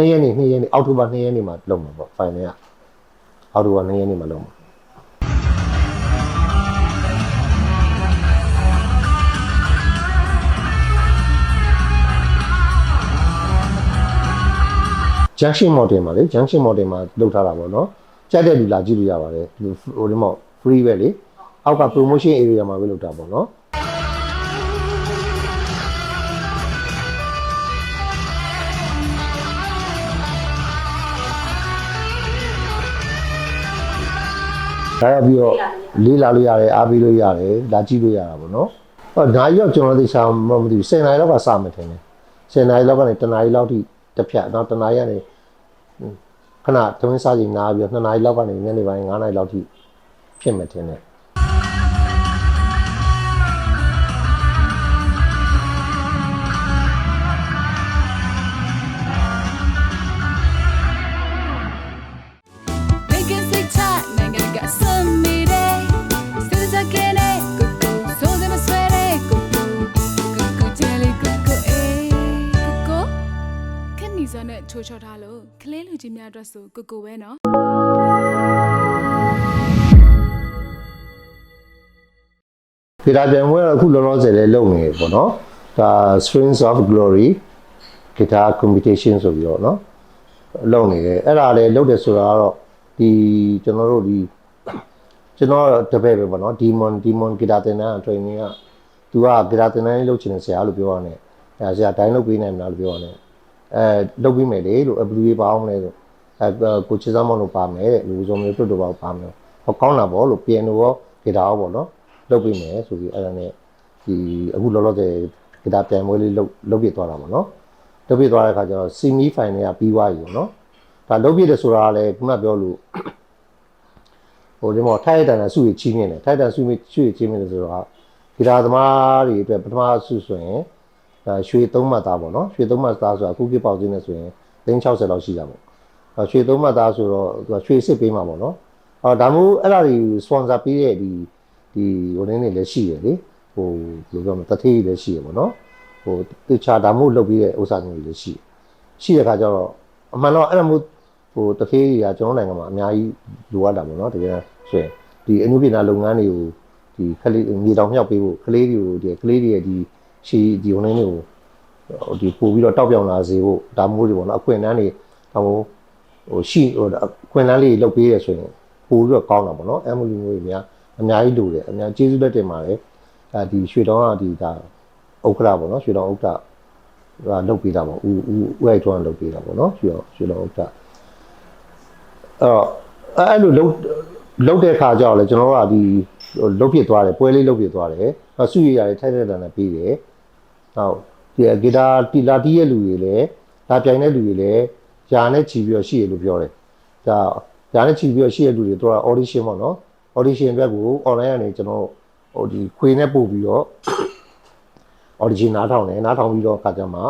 2ရက်နေ့2ရက်နေ့အောက်တိုဘာ2ရက်နေ့မှာလုပ်မှာပေါ့ final ကအောက်တိုဘာ2ရက်နေ့မှာလုပ်မှာဂျန်ရှင်းမော်ဒယ်မှာလေဂျန်ရှင်းမော်ဒယ်မှာလုပ်ထားတာပေါ့နော်ကြိုက်တဲ့လူလာကြည့်လို့ရပါတယ်ဟိုဒီမော free ပဲလေအောက်က promotion area မှာပဲလုပ်တာပေါ့နော် ဒါရပြီးတော့လေးလာလို့ရတယ်အားပေးလို့ရတယ်လာကြည့်လို့ရတာပေါ့နော်ဟောဒါကြီးတော့ကျွန်တော်သိချာမမသိဘူး10နာရီလောက်ကစမယ်ထင်တယ်10နာရီလောက်ကနေ10နာရီလောက်ထိတစ်ဖြတ်နောက်10နာရီကနေခဏသမင်းစားချိန်နားပြီးတော့2နာရီလောက်ကနေညနေပိုင်း9နာရီလောက်ထိဖြစ်မယ်ထင်တယ် စွမ်းနဲ့ချိုးချောထားလို့ကလေးလူကြီးများအတွက်ဆိုကိုကိုပဲနော်ဒီရာပြန်ဝဲအခုလောလောဆယ်လေးလုပ်နေပေါ့နော်ဒါ Strings of Glory guitar competition ဆိုပြီးတော့နော်လုပ်နေတယ်အဲ့ဒါလေလုပ်တယ်ဆိုတာကတော့ဒီကျွန်တော်တို့ဒီကျွန်တော်တပည့်ပဲပေါ့နော် Demon Demon guitar သင်တန်း training ကသူက guitar သင်တန်းလေးလုပ်ချင်တယ်ဆရာလို့ပြောရတယ်အဲဆရာဒိုင်းလုပ်ပေးနိုင်မလားလို့ပြောရတယ် အဲလုပ်ပေးမယ်လေလို့ WA ပါအောင်လဲဆိုအဲကိုချစ်စမ်းမောင်လို့ပါမယ်တဲ့လူစုံမျိုးတွတ်တော့ပါမယ်ဟောကောင်းတာပေါ့လို့ piano ရော guitar ရောပေါ့နော်လုပ်ပေးမယ်ဆိုပြီးအဲ့ဒါနဲ့ဒီအခုလောလောဆယ် guitar ပြန်ပွဲလေးလုပ်လုပ်ပြသွားတာပေါ့နော်လုပ်ပြသွားတဲ့အခါကျတော့ semi final ကပြီးသွားပြီပေါ့နော်ဒါလုပ်ပြတယ်ဆိုတာကလည်းခုနပြောလို့ဟိုဒီမောထိုက်တန်တဲ့စုရချင်းမြင့်တယ်ထိုက်တန်စုရစုရချင်းမြင့်တယ်ဆိုတော့ဂီတာသမားတွေအတွက်ပထမစုဆိုရင်ဒါ ရွှေသုံးမှတ်သားပေါ့နော်ရွှေသုံးမှတ်သားဆိုတာအခုကိပေါက်ခြင်းနဲ့ဆိုရင်360လောက်ရှိတာပေါ့အဲရွှေသုံးမှတ်သားဆိုတော့သူကရွှေစစ်ပေးမှာပေါ့နော်အော်ဒါမျိုးအဲ့ဒါတွေ sponsor ပေးတဲ့ဒီဒီဟိုနည်းနေလည်းရှိတယ်လေဟိုဘယ်လိုပြောမလဲတထေးကြီးလည်းရှိရပေါ့နော်ဟိုတခြားဒါမှမဟုတ်လုပ်ပြီးတဲ့ဥစ္စာမျိုးတွေလည်းရှိတယ်ရှိတဲ့အခါကျတော့အမှန်တော့အဲ့လိုမျိုးဟိုတဖေးတွေကကျွန်တော်နိုင်ငံမှာအများကြီးလိုအပ်တာပေါ့နော်တကယ်ဆိုရင်ဒီအနုပညာလုပ်ငန်းတွေကိုဒီခလေးမြေတောင်မြောက်ပေးဖို့ကလေးတွေကိုဒီကလေးတွေရဲ့ဒီ ရှီဒီ online တွေကိုဟိုဒီပို့ပြီးတော့တောက်ပြောင်လာစေဖို့ဒါမျိုးတွေပေါ့နော်အခွင့်အလမ်းတွေဒါမျိုးဟိုရှိဟိုအခွင့်အလမ်းလေးလုပ်ပေးရဆိုရင်ပို့ပြီးတော့ကောင်းတာပေါ့နော်အမလီမျိုးတွေများအများကြီးလိုတယ်အများကျေးဇူးလက်တင်ပါတယ်အဲဒီရွှေတောင်းကဒီဒါဥက္ကဋပေါ့နော်ရွှေတော်ဥက္ကဋကလုတ်ပေးတာပေါ့ဦးဦးဦးအိုက်ထွန်းလုတ်ပေးတာပေါ့နော်ရွှေတော်ရွှေတော်ဥက္ကဋအဲ့တော့အဲ့လိုလုတ်လုတ်တဲ့ခါကျတော့လေကျွန်တော်တို့ကဒီလုတ်ဖြစ်သွားတယ်ပွဲလေးလုတ်ဖြစ်သွားတယ်အဲ့ဆုရရတယ်ထိုက်တဲ့တန်နဲ့ပြီးတယ် ဟုတ်ဒီဂီတာတီလာတီးရဲ့လူတွေလည်းဒါပြိုင်တဲ့လူတွေလည်းယာနဲ့ချီပြီးတော့ရှိရလို့ပြောတယ်ဒါယာနဲ့ချီပြီးတော့ရှိရလူတွေတို့က audition ပေါ့နော် audition အတွက်ကို online ကနေကျွန်တော်ဟိုဒီခွေနဲ့ပို့ပြီးတော့ audition နားထောင်တယ်နားထောင်ပြီးတော့အခါကျမှ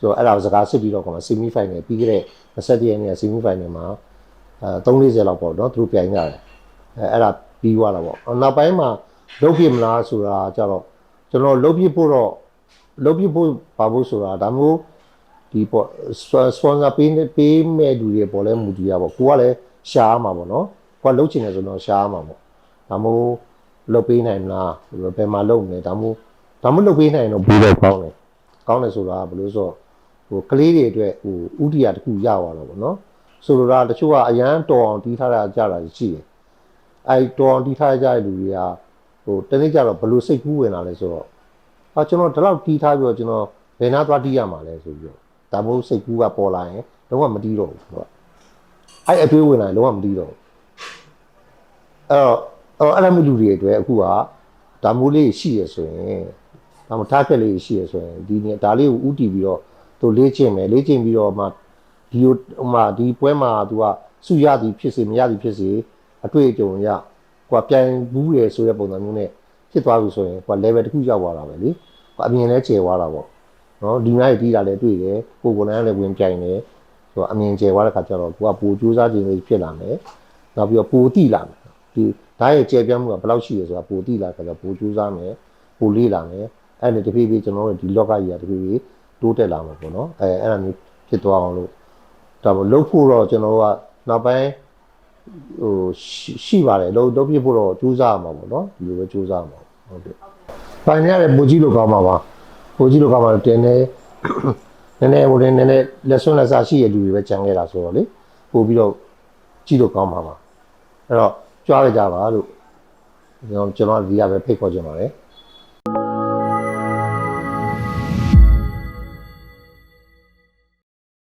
ဆိုတော့အဲ့ဒါကိုစကားစစ်ပြီးတော့ကောင် semi final ပြီးခဲ့တဲ့27ရက်နေ့က semi final မှာအဲ340လောက်ပေါ့နော်သူတို့ပြိုင်ကြတယ်အဲအဲ့ဒါပြီးသွားတာပေါ့နောက်ပိုင်းမှာလုတ်ပြမလားဆိုတာကြတော့ကျွန်တော်လုတ်ပြဖို့တော့ လုတ်ပြဖို့ပါဖို့ဆိုတာဒါမျိုးဒီပေါ့ sponsor ပေးနေပေးမဲ့လူတွေပေါ်လဲမူတည်ရပေါ့ကိုကလည်းရှားမှာပေါ့နော်ကိုကလုတ်ချင်တယ်ဆိုတော့ရှားမှာပေါ့ဒါမျိုးလုတ်ပေးနိုင်မလားဘယ်မှာလုတ်မလဲဒါမျိုးဒါမှမဟုတ်ပေးနိုင်ရင်တော့ပြီးတော့ကောင်းတယ်ကောင်းတယ်ဆိုတာကဘယ်လိုဆိုဟိုကလေးတွေအတွက်ဟိုဥတီယာတစ်ခုရသွားတော့ဗောနော်ဆိုလိုတာတချို့ကအရန်တော်အောင်တီးထားတာကြတာရှိတယ်အဲတော်အောင်တီးထားကြတဲ့လူတွေကဟိုတနေ့ကျတော့ဘယ်လိုစိတ်ကူးဝင်လာလဲဆိုတော့ ဟာကျွန်တော်ဒီလောက်တီးထားပြီးတော့ကျွန်တော်ဘယ်နာသွားတီးရမှာလဲဆိုပြီးတော့ဒါမှမဟုတ်စိတ်ကူးကပေါ်လာရင်လုံးဝမတီးတော့ဘူးသူကအဲအတွေးဝင်လာရင်လုံးဝမတီးတော့ဘူးအဲ့တော့အဲ့လိုမျိုးလူတွေအတွက်အခုကဒါမျိုးလေးရှိရဆိုရင်ဒါမှထားခက်လေးရှိရဆိုရင်ဒီနေဒါလေးကိုဥတီပြီးတော့သူလေ့ကျင့်မယ်လေ့ကျင့်ပြီးတော့မှဒီဟိုမှာဒီပွဲမှာ तू ကစုရသည်ဖြစ်စေမရသည်ဖြစ်စေအတွေ့အကြုံရကွာပြန်ဘူးရယ်ဆိုတဲ့ပုံစံမျိုးနဲ့ ဖြစ်သွားပြီဆိုရင်ကွာ level တစ်ခုရောက်သွားတာပဲလေကွာအမြင်လဲကျယ်သွားတာပေါ့နော်ဒီများကြီးတီးတာလည်းတွေ့တယ်ကိုကိုနိုင်လည်းဝင်ပြိုင်တယ်ဆိုတော့အမြင်ကျယ်သွားတဲ့ခါကျတော့ကိုကပိုကြိုးစားခြင်းလေးဖြစ်လာမယ်နောက်ပြီးတော့ပိုတိလာမယ်ဒီဓာတ်ရဲ့ကျယ်ပြန့်မှုကဘယ်လောက်ရှိရဆိုတာပိုတိလာကြတော့ပိုကြိုးစားမယ်ပိုလေးလာမယ်အဲ့ဒါတဖြည်းဖြည်းကျွန်တော်တို့ဒီလောကကြီးကတဖြည်းဖြည်းတိုးတက်လာမှာပေါ့နော်အဲအဲ့ဒါမျိုးဖြစ်သွားအောင်လို့ဟဒါပေါ့လုပ်ဖို့တော့ကျွန်တော်တို့ကနောက်ပိုင်း ဟိုရှိရှိပါတယ်လုပ်လုပ်ပြဖို့တော့ကြိုးစားရမှာပေါ့နော်ဒီလိုပဲကြိုးစားရမှာဟုတ်တယ်ပိုင်နေရတယ်ပူကြီးလို့ကောင်းပါပါပူကြီးလို့ကောင်းပါတော့တင်းနေနည်းနည်းဟိုလည်းနည်းနည်းလက်စွန်းလက်စားရှိရလူတွေပဲကြံခဲ့တာဆိုတော့လေပို့ပြီးတော့ကြီးလို့ကောင်းပါပါအဲ့တော့ကြွားရကြပါလို့ကျွန်တော်ကျွန်တော်ဒီကပဲဖိတ်ခေါ်ချင်ပါတယ်